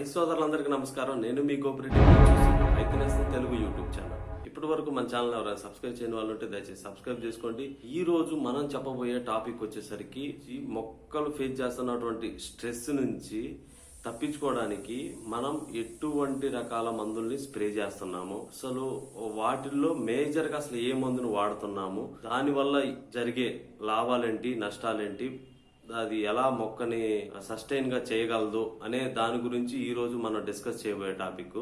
రైతు సోదరులందరికీ నమస్కారం. నేను మీ కోఆపరేటివ్ రైతు నేస్తం తెలుగు యూట్యూబ్ ఛానల్. ఇప్పటి వరకు మన ఛానల్ ఎవరైనా సబ్స్క్రైబ్ చేయని వాళ్ళు ఉంటే దయచేసి సబ్స్క్రైబ్ చేసుకోండి. ఈ రోజు మనం చెప్పబోయే టాపిక్ వచ్చేసరికి ఈ మొక్కలు ఫేస్ చేస్తున్నటువంటి స్ట్రెస్ నుంచి తప్పించుకోవడానికి మనం ఎటువంటి రకాల మందుల్ని స్ప్రే చేస్తున్నాము? అసలు వాటిల్లో మేజర్గా అసలు ఏ మందును వాడుతున్నాము? దానివల్ల జరిగే లాభాలేంటి నష్టాలేంటి? అది ఎలా మొక్కని సస్టైన్గా చేయగలదు అనే దాని గురించి ఈ రోజు మనం డిస్కస్ చేయబోయే టాపిక్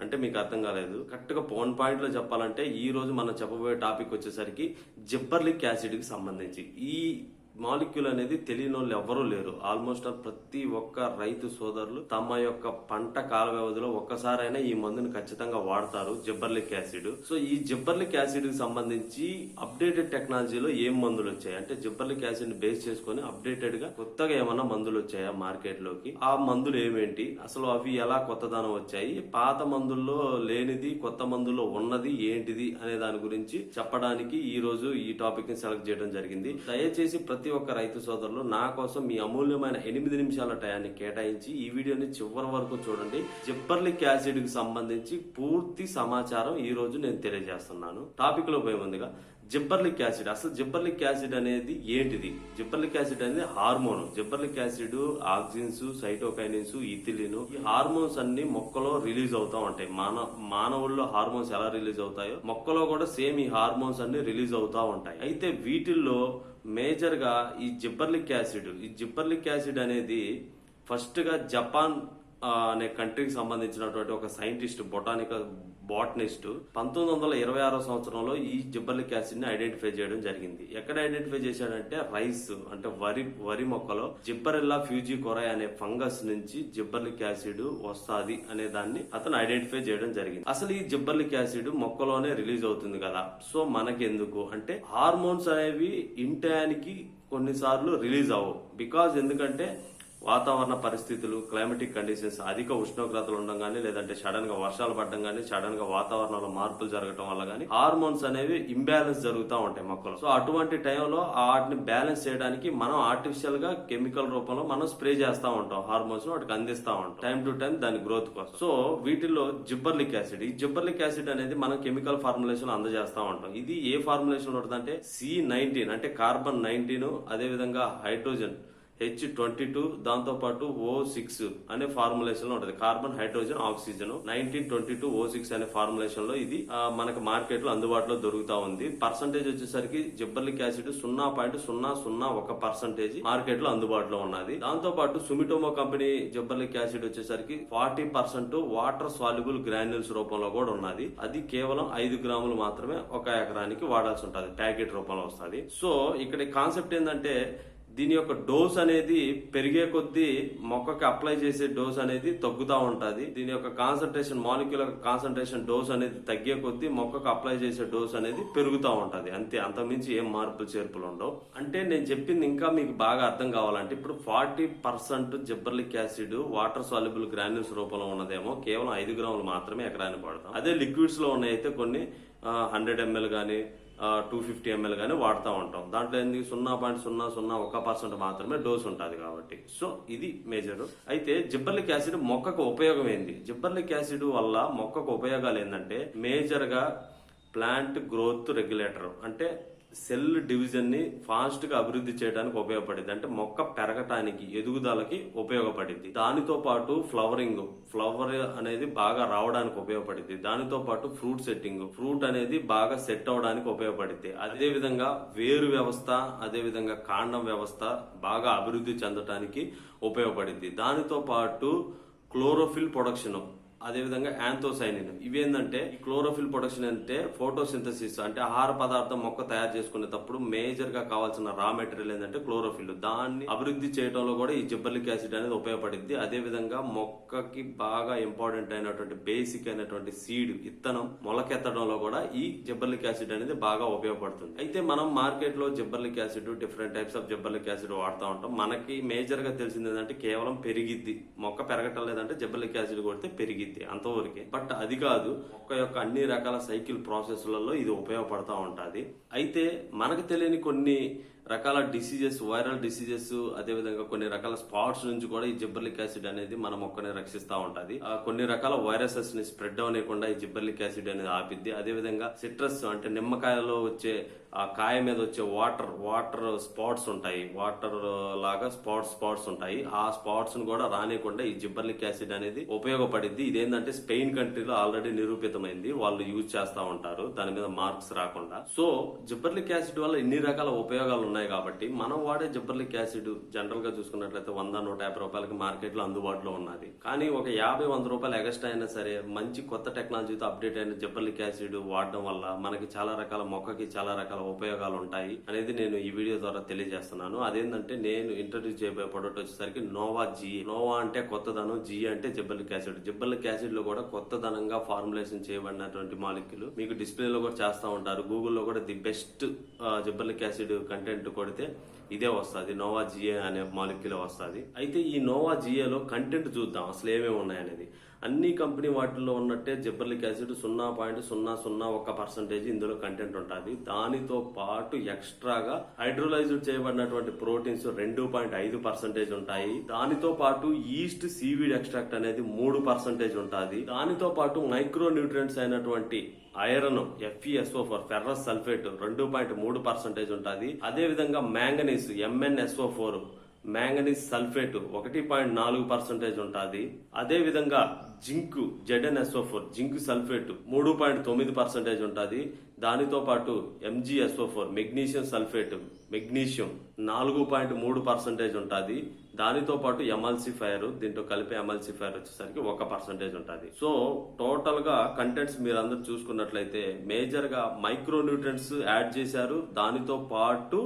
అంటే మీకు అర్థం కాలేదు. కరెక్ట్గా వన్ పాయింట్లో చెప్పాలంటే ఈ రోజు మనం చెప్పబోయే టాపిక్ వచ్చేసరికి జిబ్బర్లిక్ యాసిడ్కి సంబంధించి. ఈ మాలిక్యూల్ అనేది తెలియని వాళ్ళు ఎవ్వరూ లేరు. ఆల్మోస్ట్ ప్రతి ఒక్క రైతు సోదరులు తమ యొక్క పంట కాల వ్యవధిలో ఒక్కసారైనా ఈ మందుని ఖచ్చితంగా వాడతారు జిబ్బర్లిక్ యాసిడ్. సో ఈ జిబ్బర్లిక్ యాసిడ్కి సంబంధించి అప్డేటెడ్ టెక్నాలజీలో ఏం మందులు వచ్చాయి? అంటే జిబ్బర్లిక్ యాసిడ్ని బేస్ చేసుకుని అప్డేటెడ్గా కొత్తగా ఏమన్నా మందులు వచ్చాయా మార్కెట్లోకి ఆ మందులు ఏమేంటి అసలు అవి ఎలా కొత్తదనం వచ్చాయి? పాత మందుల్లో లేనిది కొత్త మందుల్లో ఉన్నది ఏంటిది? అనే దాని గురించి చెప్పడానికి ఈ రోజు ఈ టాపిక్ని సెలెక్ట్ చేయడం జరిగింది. దయచేసి ప్రతి ప్రతి ఒక్క రైతు సోదరులు నా కోసం మీ అమూల్యమైన ఎనిమిది నిమిషాల టయాన్ని కేటాయించి ఈ వీడియోని చివరి వరకు చూడండి. జిబ్బర్లిక్ యాసిడ్కి సంబంధించి పూర్తి సమాచారం ఈ రోజు నేను తెలియజేస్తున్నాను. టాపిక్లో పోయే ముందుగా జిబ్బర్లిక్ యాసిడ్. అసలు జిబ్బర్లిక్ యాసిడ్ అనేది ఏంటిది? జిబ్బర్లిక్ యాసిడ్ అనేది hormone. Gibberellic acid auxins cytokinins ethylene ఈ హార్మోన్స్ అన్ని మొక్కలో రిలీజ్ అవుతా ఉంటాయి. మాన మానవుల్లో హార్మోన్స్ ఎలా రిలీజ్ అవుతాయో మొక్కలో కూడా సేమ్ ఈ హార్మోన్స్ అన్ని రిలీజ్ అవుతా ఉంటాయి. అయితే వీటిల్లో మేజర్గా ఈ జిబ్బర్లిక్ యాసిడ్. ఈ జిబ్బర్లిక్ యాసిడ్ అనేది ఫస్ట్గా జపాన్ అనే కంట్రీకి సంబంధించినటువంటి ఒక సైంటిస్ట్ బొటానికల్ బాటనిస్ట్ పంతొమ్మిది వందల ఇరవై ఆరో సంవత్సరంలో ఈ జిబ్బర్లిక్ యాసిడ్ని ఐడెంటిఫై చేయడం జరిగింది. ఎక్కడ ఐడెంటిఫై చేశాడంటే రైస్ అంటే వరి వరి మొక్కలో జిబ్బరిల్లా ఫ్యూజీ కొరాయ్ అనే ఫంగస్ నుంచి జిబ్బర్లిక్ యాసిడ్ వస్తాది అనే దాన్ని అతను ఐడెంటిఫై చేయడం జరిగింది. అసలు ఈ జిబ్బర్లిక్ యాసిడ్ మొక్కలోనే రిలీజ్ అవుతుంది కదా. సో మనకెందుకు? అంటే హార్మోన్స్ అనేవి ఇంటానికి కొన్నిసార్లు రిలీజ్ అవ్వవు. బికాజ్ ఎందుకంటే వాతావరణ పరిస్థితులు క్లైమేటిక్ కండిషన్స్ అధిక ఉష్ణోగ్రతలు ఉండడం కానీ లేదంటే సడన్గా వర్షాలు పడడం కానీ సడన్గా వాతావరణంలో మార్పులు జరగడం వల్ల కానీ హార్మోన్స్ అనేవి ఇంబ్యాలెన్స్ జరుగుతూ ఉంటాయి మొక్కలు సో అటువంటి టైంలో వాటిని బ్యాలెన్స్ చేయడానికి మనం ఆర్టిఫిషియల్గా కెమికల్ రూపంలో మనం స్ప్రే చేస్తూ ఉంటాం. హార్మోన్స్ వాటికి అందిస్తా ఉంటాం. టైం టు టైం దాని గ్రోత్ కోసం. సో వీటిల్లో జిబ్బర్లిక్ యాసిడ్ ఈ జిబ్బర్లిక్ యాసిడ్ అనేది మనం కెమికల్ ఫార్ములేషన్ అందజేస్తూ ఉంటాం. ఇది ఏ ఫార్ములేషన్ ఉంటుందంటే సి నైన్టీన్ అంటే కార్బన్ నైన్టీన్ అదే విధంగా హైడ్రోజన్ హెచ్ ట్వంటీ టూ దాంతో పాటు ఓ సిక్స్ అనే ఫార్ములేషన్లో ఉంటుంది. Carbon hydrogen oxygen. Nineteen twenty two O six అనే ఫార్ములేషన్లో ఇది మనకు మార్కెట్లో అందుబాటులో దొరుకుతా ఉంది. పర్సంటేజ్ వచ్చేసరికి జిబ్బర్లిక్ యాసిడ్ సున్నా పాయింట్ సున్నా సున్నా ఒక పర్సంటేజ్ మార్కెట్లో అందుబాటులో ఉన్నది. దాంతో పాటు సుమిటోమో కంపెనీ జిబ్బర్లిక్ యాసిడ్ వచ్చేసరికి forty percent water soluble granules రూపంలో కూడా ఉన్నది. అది కేవలం ఐదు గ్రాములు మాత్రమే ఒక ఎకరానికి వాడాల్సి ఉంటుంది. ప్యాకెట్ రూపంలో వస్తుంది. సో ఇక్కడ కాన్సెప్ట్ ఏంటంటే దీని యొక్క డోస్ అనేది పెరిగే కొద్దీ మొక్కకి అప్లై చేసే డోస్ అనేది తగ్గుతూ ఉంటుంది. దీని యొక్క కాన్సన్ట్రేషన్ మాలిక్యులర్ కాన్సన్ట్రేషన్ డోస్ అనేది తగ్గే కొద్దీ మొక్కకు అప్లై చేసే డోస్ అనేది పెరుగుతూ ఉంటుంది. అంతే అంతమించి ఏం మార్పులు చేర్పులు ఉండవు. అంటే నేను చెప్పింది ఇంకా మీకు బాగా అర్థం కావాలంటే ఇప్పుడు forty percent gibberellic acid water soluble granules రూపంలో ఉన్నదేమో కేవలం ఐదు గ్రాములు మాత్రమే ఎకరాన్ని పడతాం అదే లిక్విడ్స్లో ఉన్నాయితే కొన్ని హండ్రెడ్ ఎంఎల్ కానీ టూ ఫిఫ్టీ ఎంఎల్ కానీ వాడుతూ ఉంటాం. దాంట్లో ఏంది? సున్నా పాయింట్ సున్నా సున్నా ఒక పర్సెంట్ మాత్రమే డోస్ ఉంటుంది కాబట్టి. సో ఇది మేజర్. అయితే జిబ్బర్లిక్ యాసిడ్ మొక్కకు ఉపయోగం ఏంది? జిబ్బర్లిక్ యాసిడ్ వల్ల మొక్కకు ఉపయోగాలు ఏంటంటే మేజర్గా ప్లాంట్ గ్రోత్ రెగ్యులేటర్. అంటే సెల్ డివిజన్ని ఫాస్ట్గా అభివృద్ధి చేయడానికి ఉపయోగపడింది. అంటే మొక్క పెరగటానికి ఎదుగుదలకి ఉపయోగపడింది. దానితో పాటు ఫ్లవరింగ్ ఫ్లవర్ అనేది బాగా రావడానికి ఉపయోగపడింది. దానితో పాటు ఫ్రూట్ సెట్టింగ్ ఫ్రూట్ అనేది బాగా సెట్ అవడానికి ఉపయోగపడింది. అదే విధంగా వేరు వ్యవస్థ అదే విధంగా కాండం వ్యవస్థ బాగా అభివృద్ధి చెందటానికి ఉపయోగపడింది. దానితో పాటు క్లోరోఫిల్ ప్రొడక్షన్ అదేవిధంగా యాంథోసైనిన్ ఇవేంటంటే క్లోరోఫిల్ ప్రొడక్షన్ అంటే ఫోటోసింథసిస్ అంటే ఆహార పదార్థం మొక్క తయారు చేసుకునేటప్పుడు మేజర్గా కావాల్సిన రా మెటీరియల్ ఏంటంటే క్లోరోఫిల్. దాన్ని అభివృద్ధి చేయడంలో కూడా ఈ జిబ్బర్లిక్ యాసిడ్ అనేది ఉపయోగపడింది. అదే విధంగా మొక్కకి బాగా ఇంపార్టెంట్ అయినటువంటి బేసిక్ అయినటువంటి సీడ్ ఇత్తనం మొలకెత్తడంలో కూడా ఈ జిబ్బర్లిక్ యాసిడ్ అనేది బాగా ఉపయోగపడుతుంది. అయితే మనం మార్కెట్లో gibberellic acid different types of gibberellic acid వాడుతూ ఉంటాం. మనకి మేజర్గా తెలిసింది ఏంటంటే కేవలం పెరిగిద్ది. మొక్క పెరగటం లేదంటే జిబ్బర్లిక్ యాసిడ్ కొడితే పెరిగిద్ది. అంతవరకే. బట్ అది కాదు మొక్క యొక్క అన్ని రకాల సైకిల్ ప్రాసెస్లలో ఇది ఉపయోగపడతా ఉంటుంది. అయితే మనకు తెలియని కొన్ని రకాల డిసీజెస్ వైరల్ డిసీజెస్ అదే విధంగా కొన్ని రకాల స్పాట్స్ నుంచి కూడా ఈ జిబ్బర్లిక్ యాసిడ్ అనేది మన మొక్కని రక్షిస్తూ ఉంటుంది. ఆ, కొన్ని రకాల వైరసెస్ని స్ప్రెడ్ అవనీయకుండా ఈ జిబ్బర్లిక్ యాసిడ్ అనేది ఆపిద్ది. అదే విధంగా సిట్రస్ అంటే నిమ్మకాయలో వచ్చే ఆ కాయ మీద వచ్చే వాటర్ వాటర్ స్పాట్స్ ఉంటాయి. వాటర్ లాగా స్పాట్స్ స్పాట్స్ ఉంటాయి. ఆ స్పాట్స్ను కూడా రానియకుండా ఈ జిబ్బర్లిక్ యాసిడ్ అనేది ఉపయోగపడింది ఇదేంటంటే స్పెయిన్ కంట్రీలో ఆల్రెడీ నిరూపితమైంది. వాళ్ళు యూజ్ చేస్తూ ఉంటారు. దాని మీద మార్క్స్ రాకుండా. సో జిబ్బర్లిక్ యాసిడ్ వల్ల ఇన్ని రకాల ఉపయోగాలు ఉన్నాయి. కాబట్టి మనం వాడే జిబ్బర్లిక్ యాసిడ్ జనరల్గా చూసుకున్నట్లయితే వంద నూట యాభై రూపాయలకి మార్కెట్లో అందుబాటులో ఉన్నది. కానీ ఒక యాభై వంద రూపాయలు ఎగస్ట్రా అయినా సరే మంచి కొత్త టెక్నాలజీతో అప్డేట్ అయిన జిబ్బర్లిక్ యాసిడ్ వాడడం వల్ల మనకి చాలా రకాల మొక్కకి చాలా రకాల ఉపయోగాలు ఉంటాయి అనేది నేను ఈ వీడియో ద్వారా తెలియజేస్తున్నాను. అదేంటంటే నేను ఇంట్రడ్యూస్ చేయబోయే ప్రొడక్ట్ వచ్చేసరికి నోవా జీ. నోవా అంటే కొత్తదనం జీ అంటే జిబ్బర్లిక్ యాసిడ్. జిబ్బర్లిక్ యాసిడ్లో కూడా కొత్తదనంగా ఫార్ములేషన్ చేయబడినటువంటి మాలిక్యూల్. మీకు డిస్ప్లే లో కూడా చేస్తూ ఉంటారు. గూగుల్లో కూడా the best gibberellic acid content కొడితే ఇదే వస్తుంది నోవా జిఏ అనే మాలిక్యూల్ వస్తుంది. అయితే ఈ నోవా జిఏలో కంటెంట్ చూద్దాం అసలు ఏమేమి ఉన్నాయనేది. అన్ని కంపెనీ వాటిల్లో ఉన్నట్టే జిబ్బర్లిక్ యాసిడ్ సున్నా పాయింట్ సున్నా సున్నా ఒక పర్సెంటేజ్ ఇందులో కంటెంట్ ఉంటుంది. దానితో పాటు ఎక్స్ట్రాగా హైడ్రోలైజ్డ్ చేయబడినటువంటి ప్రోటీన్స్ రెండు పాయింట్ ఐదు పర్సెంటేజ్ ఉంటాయి. దానితో పాటు ఈస్ట్ సీవీడ్ ఎక్స్ట్రాక్ట్ అనేది మూడు పర్సెంటేజ్ ఉంటుంది. దానితో పాటు మైక్రో న్యూట్రియంట్స్ అయినటువంటి iron FESO four ferrous sulphate రెండు పాయింట్ మూడు పర్సెంటేజ్ ఉంటుంది. అదే విధంగా manganese MNSO four manganese sulphate ఒకటి పాయింట్ నాలుగు పర్సెంటేజ్ ఉంటుంది. అదే విధంగా zinc ZNSO four zinc sulphate మూడు పాయింట్ తొమ్మిది పర్సెంటేజ్ ఉంటుంది. దానితో పాటు MGSO four magnesium sulphate magnesium నాలుగు పాయింట్ మూడు పర్సెంటేజ్ ఉంటుంది. దానితో పాటు ఎమల్సిఫైర్ దీంట్లో కలిపే ఎమల్సిఫైర్ వచ్చేసరికి ఒక పర్సంటేజ్ ఉంటుంది. సో టోటల్గా కంటెంట్స్ మీరు అందరు చూసుకున్నట్లయితే మేజర్గా మైక్రో న్యూట్రియంట్స్ యాడ్ చేశారు. దానితో పాటు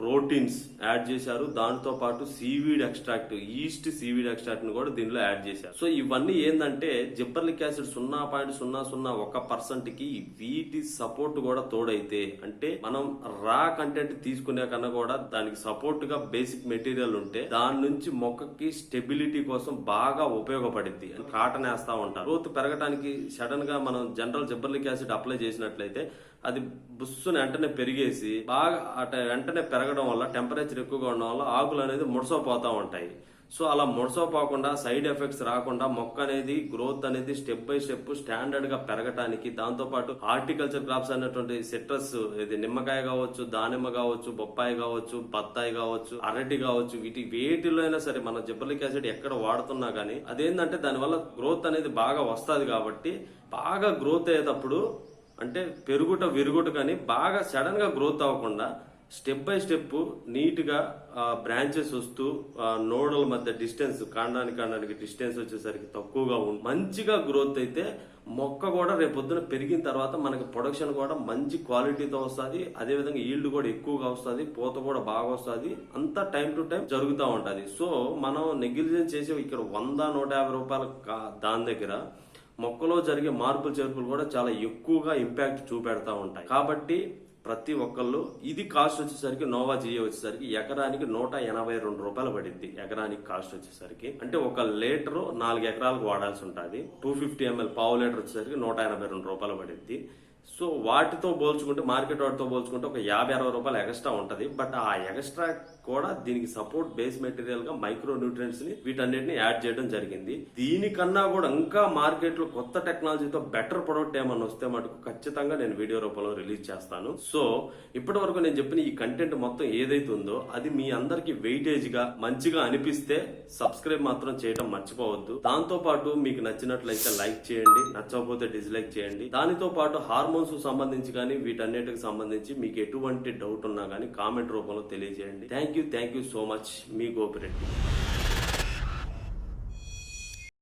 ప్రోటీన్స్ యాడ్ చేశారు. దాంతో పాటు సీవీడ్ ఎక్స్ట్రాక్ట్ ఈస్ట్ సీవీడ్ ఎక్స్ట్రాక్ట్ని కూడా దీనిలో యాడ్ చేశారు. సో ఇవన్నీ ఏంటంటే జిబ్బర్లిక్ యాసిడ్ సున్నా పాయింట్ సున్నా సున్నా ఒక పర్సెంట్కి వీటి సపోర్ట్ కూడా తోడైతే అంటే మనం రా కంటెంట్ తీసుకునే కన్నా కూడా దానికి సపోర్ట్గా బేసిక్ మెటీరియల్ ఉంటే దాని నుంచి మొక్కకి స్టెబిలిటీ కోసం బాగా ఉపయోగపడింది కాటన్ వేస్తా ఉంటారు. గ్రోత్ పెరగడానికి సడన్గా మనం జనరల్ జిబ్బర్లిక్ యాసిడ్ అప్లై చేసినట్లయితే అది బుస్సుని వెంటనే పెరిగేసి బాగా అట వెంటనే పెరగడం వల్ల టెంపరేచర్ ఎక్కువగా ఉండడం వల్ల ఆకులు అనేది ముడసపోతూ ఉంటాయి. సో అలా ముడసపోకుండా సైడ్ ఎఫెక్ట్స్ రాకుండా మొక్క అనేది గ్రోత్ అనేది స్టెప్ బై స్టెప్ స్టాండర్డ్గా పెరగటానికి దాంతో పాటు హార్టికల్చర్ క్రాప్స్ అనేటువంటి సిట్రస్ ఇది నిమ్మకాయ కావచ్చు దానిమ్మ కావచ్చు బొప్పాయి కావచ్చు బత్తాయి కావచ్చు అరటి కావచ్చు వీటి వేటిలో అయినా సరే మన జిబ్బర్లిక్ యాసిడ్ ఎక్కడ వాడుతున్నా గానీ అదేంటంటే దానివల్ల గ్రోత్ అనేది బాగా వస్తుంది కాబట్టి బాగా గ్రోత్ అయ్యేటప్పుడు అంటే పెరుగుట విరుగుట కానీ బాగా సడన్గా గ్రోత్ అవ్వకుండా స్టెప్ బై స్టెప్ నీట్గా బ్రాంచెస్ వస్తూ నోడల మధ్య డిస్టెన్స్ కాండానికి కాండానికి డిస్టెన్స్ వచ్చేసరికి తక్కువగా ఉంది మంచిగా గ్రోత్ అయితే మొక్క కూడా రేపొద్దున పెరిగిన తర్వాత మనకి ప్రొడక్షన్ కూడా మంచి క్వాలిటీతో వస్తుంది. అదే విధంగా ఈల్డ్ కూడా ఎక్కువగా వస్తుంది. పూత కూడా బాగా వస్తుంది. అంతా టైం టు టైం జరుగుతూ ఉంటుంది. సో మనం నెగ్లిజెన్స్ చేసే ఇక్కడ వంద నూట యాభై రూపాయల కా- దాని దగ్గర మొక్కలో జరిగే మార్పులు చేర్పులు కూడా చాలా ఎక్కువగా ఇంపాక్ట్ చూపెడతా ఉంటాయి. కాబట్టి ప్రతి ఒక్కళ్ళు ఇది కాస్ట్ వచ్చేసరికి నోవా జియో వచ్చేసరికి ఎకరానికి నూట ఎనభై రెండు రూపాయలు పడింది. ఎకరానికి కాస్ట్ వచ్చేసరికి. అంటే ఒక లీటర్ నాలుగు ఎకరాలకు వాడాల్సి ఉంటుంది. టూ ఫిఫ్టీ ఎంఎల్ పావు లీటర్ వచ్చేసరికి నూట ఎనభై రెండు రూపాయలు పడింది. సో వాటితో పోల్చుకుంటే మార్కెట్ వాటితో పోల్చుకుంటే ఒక యాభై అరవై రూపాయలు ఎక్స్ట్రా ఉంటుంది. బట్ ఆ ఎక్స్ట్రా కూడా దీనికి సపోర్ట్ బేస్ మెటీరియల్గా మైక్రో న్యూట్రియంట్స్ని వీటన్నిటిని యాడ్ చేయడం జరిగింది. దీనికన్నా కూడా ఇంకా మార్కెట్లో కొత్త టెక్నాలజీతో బెటర్ ప్రొడక్ట్ ఏమన్నా వస్తే మటుకు ఖచ్చితంగా నేను వీడియో రూపంలో రిలీజ్ చేస్తాను. సో ఇప్పటి వరకు నేను చెప్పిన ఈ కంటెంట్ మొత్తం ఏదైతే ఉందో అది మీ అందరికి వెయిటేజ్గా మంచిగా అనిపిస్తే సబ్స్క్రైబ్ మాత్రం చేయడం మర్చిపోవద్దు. దాంతో పాటు మీకు నచ్చినట్లయితే లైక్ చేయండి నచ్చకపోతే డిస్లైక్ చేయండి. దానితో పాటు హార్మోన్స్ సంబంధించి కానీ వీటన్నిటికి సంబంధించి మీకు ఎటువంటి డౌట్ ఉన్నా కానీ కామెంట్ రూపంలో తెలియజేయండి. Thank you thank you so much me Gopireddy.